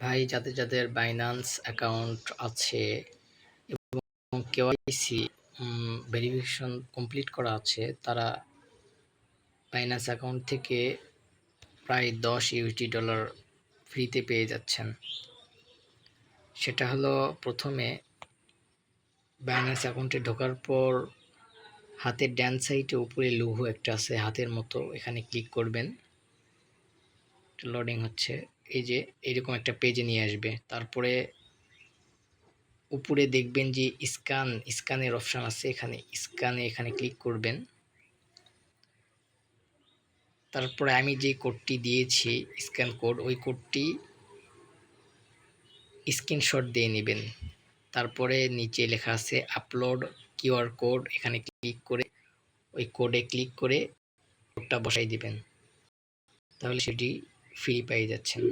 ভাই, যাদের যাদের বাইন্যান্স অ্যাকাউন্ট আছে এবং কেওয়াইসি ভেরিফিকেশন কমপ্লিট করা আছে, তারা বাইন্যান্স অ্যাকাউন্ট থেকে প্রায় দশ ইউএসডি ডলার ফ্রিতে পেয়ে যাচ্ছেন। সেটা হলো প্রথমে বাইন্যান্স অ্যাকাউন্টে ঢোকার পর হাতের ড্যান সাইডে উপরে লৌহ একটা আছে, হাতের মতো এখানে ক্লিক করবেন। লোডিং হচ্ছে। এই যে এরকম একটা পেজে নিয়ে আসবে। তারপরে উপরে দেখবেন যে স্ক্যান স্ক্যানের অপশান আছে এখানে। স্ক্যানে এখানে ক্লিক করবেন। তারপরে আমি যে কোডটি দিয়েছি স্ক্যান কোড ওই কোডটি স্ক্রিনশট দিয়ে নেবেন। তারপরে নিচে লেখা আছে আপলোড কিউআর কোড এখানে ক্লিক করে, ওই কোডে ক্লিক করে কোডটা বসাই দিবেন। তাহলে সেটি ফ্রি পেয়ে যাচ্ছেন